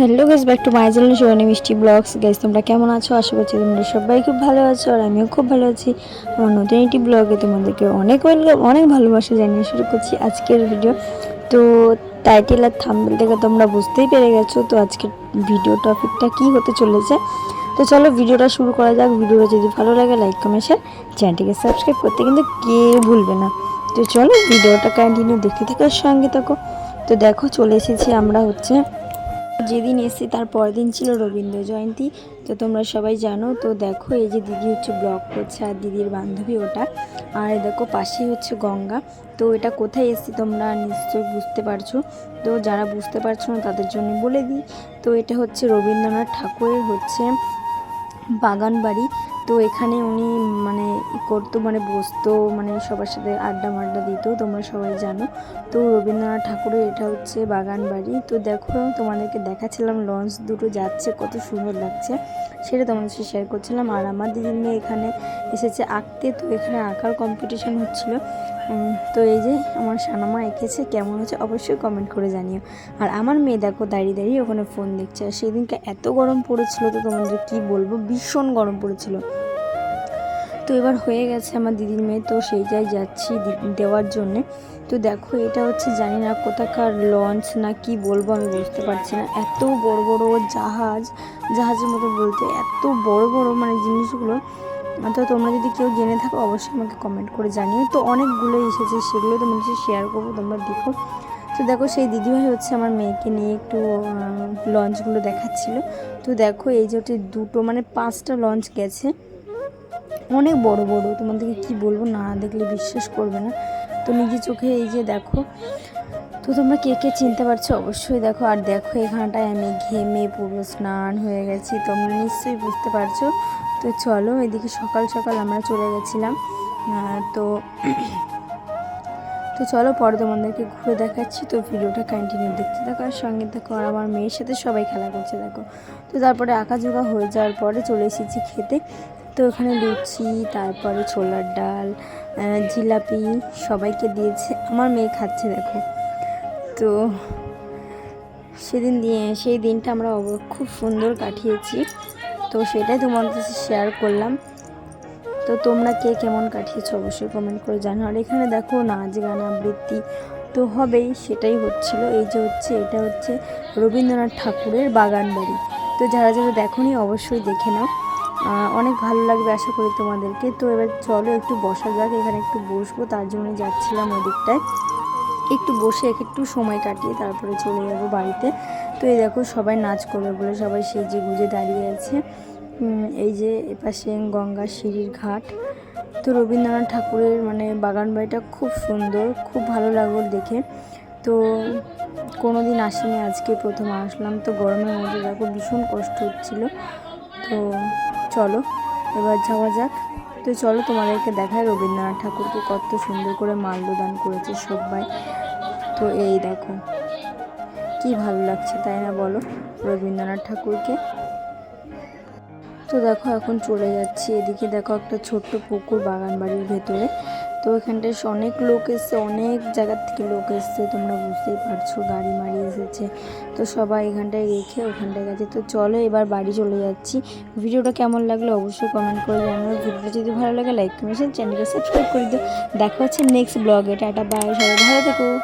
Hello guys, back to my channel Mishti blogs. Guys, তোমরা কেমন আছো? আশা করছি তোমরা সবাই খুব ভালো আছো আর আমিও খুব ভালো আছি। আমার নতুন একটি ব্লগে তোমাদেরকে অনেক ওয়েলকাম অনেক ভালোবাসা জানিয়ে শুরু করছি আজকের ভিডিও তো টাইটেল আর থাম্বেল থেকে তোমরা বুঝতেই পেরে গেছো তো আজকের ভিডিও টপিকটা কি হতে চলেছে। তো চলো ভিডিওটা শুরু করা যাক। ভিডিওটা যদি ভালো লাগে লাইক কমেন্ট শেয়ার চ্যানেলটিকে সাবস্ক্রাইব করতে কিন্তু কেউ ভুলবে না। তো চলো ভিডিওটা কন্টিনিউ দেখতে থাকার সঙ্গে থাকো। তো দেখো, চলে এসেছি আমরা হচ্ছে যেদিন এসেছি তার পরের দিন ছিল রবীন্দ্র জয়ন্তী। তো তোমরা সবাই জানো, তো দেখো এই যে দিদি হচ্ছে ব্লগ করছে আর দিদির বান্ধবী ওটা। আর দেখো পাশেই হচ্ছে গঙ্গা। তো এটা কোথায় এসেছি তোমরা নিশ্চয়ই বুঝতে পারছ। তো যারা বুঝতে পারছ না তাদের জন্য বলে দিই। তো এটা হচ্ছে রবীন্দ্রনাথ ঠাকুরের হচ্ছে বাগান বাড়ি তো এখানে উনি মানে করতো মানে বসতো মানে সবার সাথে আড্ডা মাড্ডা দিত, তোমরা সবাই জানো। তো রবীন্দ্রনাথ ঠাকুরের এটা হচ্ছে বাগান বাড়ি। তো দেখো তোমাদেরকে দেখাচ্ছিলাম, লঞ্চ দুটো যাচ্ছে, কত সুন্দর লাগছে। সেটা তোমাদের সাথে শেয়ার করছিলাম। আর আমার দিদি এখানে এসেছে আঁকতে। তো এখানে আঁকার কম্পিটিশান হচ্ছিল। তো এই যে আমার সানামা এঁকেছে, কেমন হচ্ছে অবশ্যই কমেন্ট করে জানিও। আর আমার মেয়ে দেখো দাঁড়িয়ে দাঁড়িয়ে ওখানে ফোন দেখছে। আর সেদিনকে এত গরম পড়েছিল তো তোমাদের কি বলব? ভীষণ গরম পড়েছিল। তো এবার হয়ে গেছে আমার দিদির মেয়ে, তো সেই জায়গায় যাচ্ছি দেওয়ার জন্যে। তো দেখো এটা হচ্ছে জানি না কোথাকার লঞ্চ না কি বলব আমি বুঝতে পারছি না। এত বড় বড় জাহাজ, জাহাজের মতো বলতে এত বড় বড় মানে জিনিসগুলো তো তোমরা যদি কেউ জেনে থাকো, অবশ্যই আমাকে কমেন্ট করে জানিও। তো অনেকগুলো এসেছে, সেগুলো তোমাদের সাথে শেয়ার করব, তোমরা দেখো। তো দেখো, সেই দিদিভাই হচ্ছে আমার মেয়েকে নিয়ে একটু লঞ্চগুলো দেখাচ্ছিল। তো দেখো, এই যে দুটো মানে পাঁচটা লঞ্চ গেছে। অনেক বড় বড়, তোমাদেরকে কি বলব, না দেখলে বিশ্বাস করবে না। তো নিজের চোখে এই যে দেখো, তো তোমরা কে কে চিনতে পারছ? অবশ্যই দেখো। আর দেখো এখানটায় আমি ঘেমে পুরো স্নান হয়ে গেছি, তোমরা নিশ্চয়ই বুঝতে পারছ। তো চলো, এদিকে সকাল সকাল আমরা চলে গেছিলাম। তো তো চলো পরে তোমাদেরকে ঘুরে দেখাচ্ছি। তো ভিডিওটা কন্টিনিউ দেখতে থাকো, আর সঙ্গে থাকো, আর আমার মেয়ের সাথে সবাই খেলা করছে, দেখো। তো তারপরে আঁকাঝোঁকা হয়ে যাওয়ার পরে চলে এসেছি খেতে। তো ওখানে লুচি, তারপরে ছোলার ডাল জিলাপি সবাইকে দিয়েছে। আমার মেয়ে খাচ্ছে, দেখো। তো সেদিন দিয়ে, সেই দিনটা আমরা খুব সুন্দর কাটিয়েছি। তো সেটাই তোমাদের সাথে শেয়ার করলাম। তো তোমরা কে কেমন কাটিয়েছো অবশ্যই কমেন্ট করে জানো। আর এখানে দেখো নাচ, গান, আবৃত্তি তো হবেই, সেটাই হচ্ছিল। এই যে হচ্ছে, এটা হচ্ছে রবীন্দ্রনাথ ঠাকুরের বাগান বাড়ি। তো যারা যারা দেখোনি অবশ্যই দেখে নাও। অনেক ভালো লাগবে আশা করি তোমাদেরকে। তো এবার চলো একটু বসা যাক, এখানে একটু বসবো, তার জন্য যাচ্ছিলাম ওই দিকটায় একটু বসে একটু সময় কাটিয়ে তারপরে চলে যাব বাড়িতে। তো এই দেখো সবাই নাচ করবে বলে সবাই সেজে গুজে দাঁড়িয়ে আছে। এই যে এপাশে গঙ্গা সিঁড়ির ঘাট। তো রবীন্দ্রনাথ ঠাকুরের মানে বাগান বাড়িটা খুব সুন্দর, খুব ভালো লাগল দেখে। তো কোনো দিন আসিনি আজকে, প্রথম আসলাম। তো গরমের মধ্যে দেখো ভীষণ কষ্ট হচ্ছিল। তো চলো, এবার যাওয়া যাক। তো চলো তোমাদেরকে দেখায় রবীন্দ্রনাথ ঠাকুরকে কত সুন্দর করে মাল্যদান করেছে সবাই। তো এই দেখো, কি ভালো লাগছে তাই না বলো? রবীন্দ্রনাথ ঠাকুরকে। তো দেখো এখন চলে যাচ্ছি। এদিকে দেখো একটা ছোট্ট পুকুর বাগান বাড়ির ভেতরে। তো এখানটায় অনেক লোক এসছে, অনেক জায়গার থেকে লোক এসছে, তোমরা বুঝতেই পারছ, গাড়ি মাড়ি এসেছে। তো সবাই এখানটায় রেখে ওখানটায় গেছে। তো চলো এবার বাড়ি চলে যাচ্ছি। ভিডিওটা কেমন লাগল অবশ্যই কমেন্ট করে জানাও। ভিডিওটা যদি ভালো লাগে লাইক কমেন্ট চ্যানেলকে সাবস্ক্রাইব করে দিও। দেখা হচ্ছে নেক্সট ব্লগে টাটা বাই সবাই ভালো থেকো।